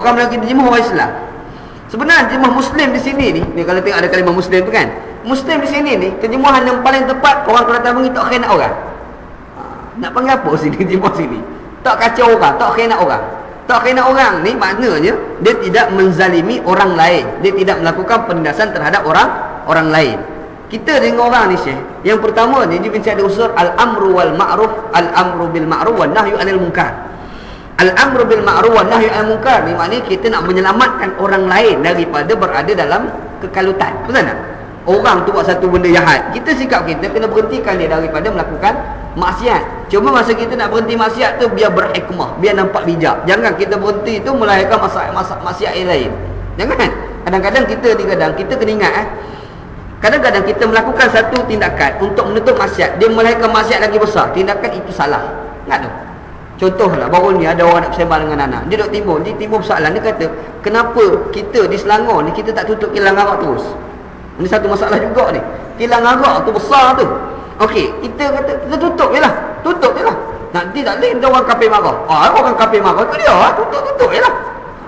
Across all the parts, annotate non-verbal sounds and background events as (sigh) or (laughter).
Melayu kita jemuh orang Islam. Sebenarnya jemaah Muslim di sini ni, ni kalau tengok ada kalimah Muslim tu kan. Muslim di sini ni, terjemahan yang paling tepat orang kalau mengi tak khianat orang. Ha, nak panggil apa sini (laughs) jemaah sini? Tak kacau orang, tak khianat orang. Tak khianat orang ni maknanya dia tidak menzalimi orang lain. Dia tidak melakukan penindasan terhadap orang orang lain. Kita dengan orang ni Syekh, yang pertama ni dia ada unsur al-amru wal ma'ruf, al-amru bil ma'ruf wan nahyu anil munkar. Al-amru bil ma'ruf wa nahyu 'anil munkar ni maknanya kita nak menyelamatkan orang lain daripada berada dalam kekalutan. Betul tak? Orang tu buat satu benda jahat. Kita sikap kita kena berhentikan dia daripada melakukan maksiat. Cuma masa kita nak berhenti maksiat tu biar berhikmah, biar nampak bijak. Jangan kita berhenti tu melahirkan masalah maksiat yang lain. Jangan. Kadang-kadang kita ni kadang kita kena ingat eh. Kadang-kadang kita melakukan satu tindakan untuk menutup maksiat, dia melahirkan maksiat lagi besar. Tindakan itu salah. Ingat tu. Contohlah baru ni ada orang nak bersembang dengan anak. Dia duk timbul, dia timbul persoalan dia kata, "Kenapa kita di Selangor ni kita tak tutup kilang arak terus?" Ini satu masalah juga ni. Kilang arak tu besar tu. Okey, kita kata kita tutup jelah. Tutup jelah. Nanti tak ada orang kafir marah. Ah, orang kafir marah tu dia, ah, tutup tutup jelah.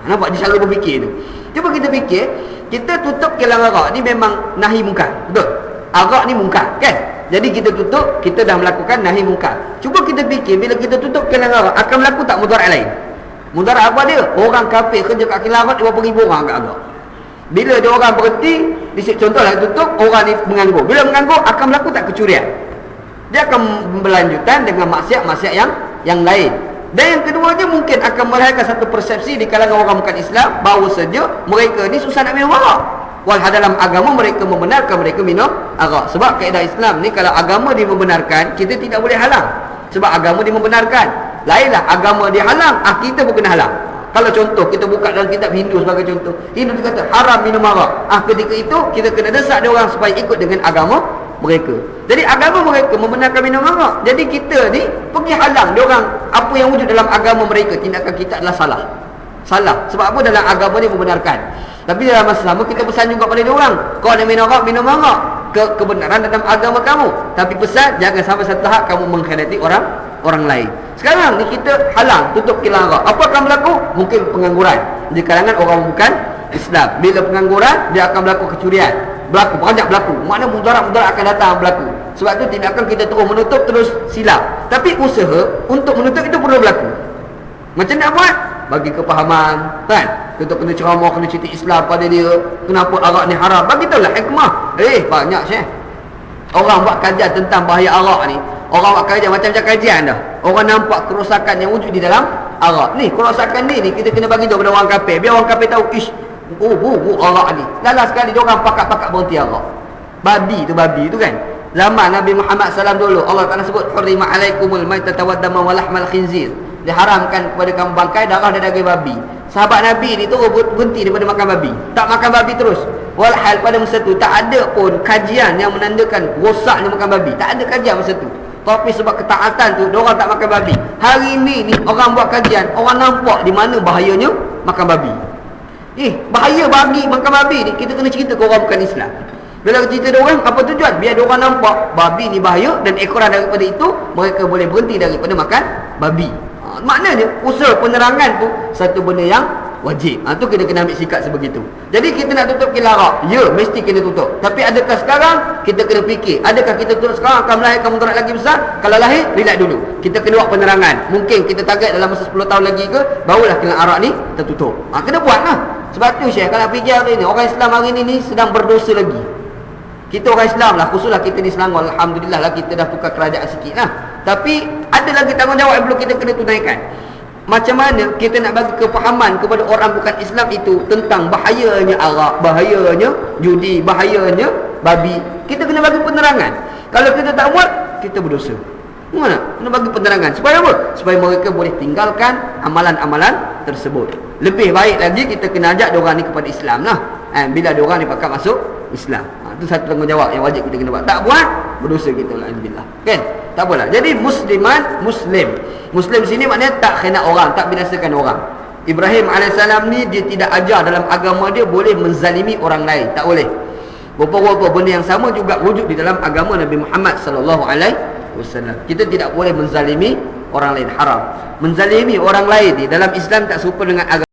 Nampak dia selalu berfikir tu. Cuba kita fikir, kita tutup kilang arak ni memang nahi mungkar. Betul? Arak ni mungkar, kan? Jadi kita tutup, kita dah melakukan nahi mungkar. Cuba kita fikir bila kita tutup kilang akan berlaku tak mudarat lain? Mudarat apa dia? Orang kafir kerja kat kilang arak berapa ribu orang kat agak. Bila dia orang berhenti, contohlah tutup, orang ni menganggur. Bila menganggur, akan berlaku tak kecurian? Dia akan berlanjutan dengan maksiat-maksiat yang yang lain. Dan yang keduanya mungkin akan melahirkan satu persepsi di kalangan orang bukan Islam bahawa saja mereka ni susah nak minum arak. Walhal dalam agama mereka membenarkan mereka minum arak. Sebab kaedah Islam ni kalau agama dia membenarkan, kita tidak boleh halang. Sebab agama dia membenarkan. Lainlah agama dia halang, ah kita pun kena halang. Kalau contoh kita buka dalam kitab Hindu sebagai contoh. Hindu dia kata haram minum arak. Ah ketika itu kita kena desak dia orang supaya ikut dengan agama mereka. Jadi agama mereka membenarkan minum arak. Jadi kita ni pergi halang dia orang apa yang wujud dalam agama mereka tindakan kita adalah salah. Salah. Sebab apa dalam agama ni membenarkan. Tapi dalam masa sama kita pesan juga pada dia orang. Kau nak minum arak, minum arak. Ke kebenaran dalam agama kamu. Tapi pesan jangan sampai satu tahap kamu mengkhianati orang orang lain. Sekarang ni kita halang tutup kilang arak. Apa akan berlaku? Mungkin pengangguran di kalangan orang bukan Islam. Bila pengangguran dia akan berlaku kecurian. Berlaku banyak berlaku. Mana mudarat-mudarat akan datang berlaku. Sebab tu tindakan kita terus menutup terus silap. Tapi usaha untuk menutup itu perlu berlaku. Macam nak buat? Bagi kepahaman, kan? Kita kena ceramah, kena cerita Islam pada dia. Kenapa arak ni haram? Bagi tahu lah hikmah. Eh, banyak syekh. Orang buat kajian tentang bahaya arak ni. Orang buat kajian macam-macam kajian dah. Orang nampak kerosakan yang wujud di dalam arak. Ni, kerosakan ni, ni kita kena bagi tahu kepada orang kafir. Biar orang kafir tahu, ish, oh, oh, oh, arak ni. Lala sekali dia orang pakat-pakat berhenti arak. Babi tu, babi tu kan. Zaman Nabi Muhammad SAW dulu, Allah Ta'ala sebut, Hurrima alaikumul maitatawaddama walahmal khinzir diharamkan kepada kamu bangkai darah dan daging babi. Sahabat Nabi ni tu berhenti daripada makan babi. Tak makan babi terus. Walhal pada masa tu tak ada pun kajian yang menandakan rosaknya makan babi. Tak ada kajian masa tu. Tapi sebab ketaatan tu, orang tak makan babi. Hari ni ni orang buat kajian, orang nampak di mana bahayanya makan babi. Eh, bahaya bagi makan babi ni kita kena cerita ke orang bukan Islam. Bila cerita dia orang, apa tujuan? Biar dia orang nampak babi ni bahaya dan ekoran daripada itu mereka boleh berhenti daripada makan babi maknanya usaha penerangan tu satu benda yang wajib. Ha, tu kena kena ambil sikap sebegitu. Jadi kita nak tutup kilarak. Ya, mesti kena tutup. Tapi adakah sekarang kita kena fikir, adakah kita tutup sekarang akan melahirkan mudarat lagi besar? Kalau lahir, relax dulu. Kita kena buat penerangan. Mungkin kita target dalam masa 10 tahun lagi ke, barulah kilarak ni tertutup. Ha, kena buatlah. Sebab tu Syekh, kalau fikir hari ni, orang Islam hari ni, ni sedang berdosa lagi. Kita orang Islam lah, khususlah kita di Selangor. Alhamdulillah lah kita dah tukar kerajaan sikit lah. Tapi ada lagi tanggungjawab yang perlu kita kena tunaikan. Macam mana kita nak bagi kefahaman kepada orang bukan Islam itu tentang bahayanya arak, bahayanya judi, bahayanya babi. Kita kena bagi penerangan. Kalau kita tak buat, kita berdosa. Mana? Kena bagi penerangan. Supaya apa? Supaya mereka boleh tinggalkan amalan-amalan tersebut. Lebih baik lagi kita kena ajak diorang ni kepada Islam lah. Eh, bila diorang ni pakai masuk Islam. Ha, itu satu tanggungjawab yang wajib kita kena buat. Tak buat, berdosa kita lah. Alhamdulillah. Kan? Tak apalah. Jadi musliman, muslim. Muslim sini maknanya tak kena orang, tak binasakan orang. Ibrahim AS ni dia tidak ajar dalam agama dia boleh menzalimi orang lain. Tak boleh. Beberapa benda yang sama juga wujud di dalam agama Nabi Muhammad sallallahu alaihi wasallam. Kita tidak boleh menzalimi orang lain haram. Menzalimi orang lain di dalam Islam tak serupa dengan agama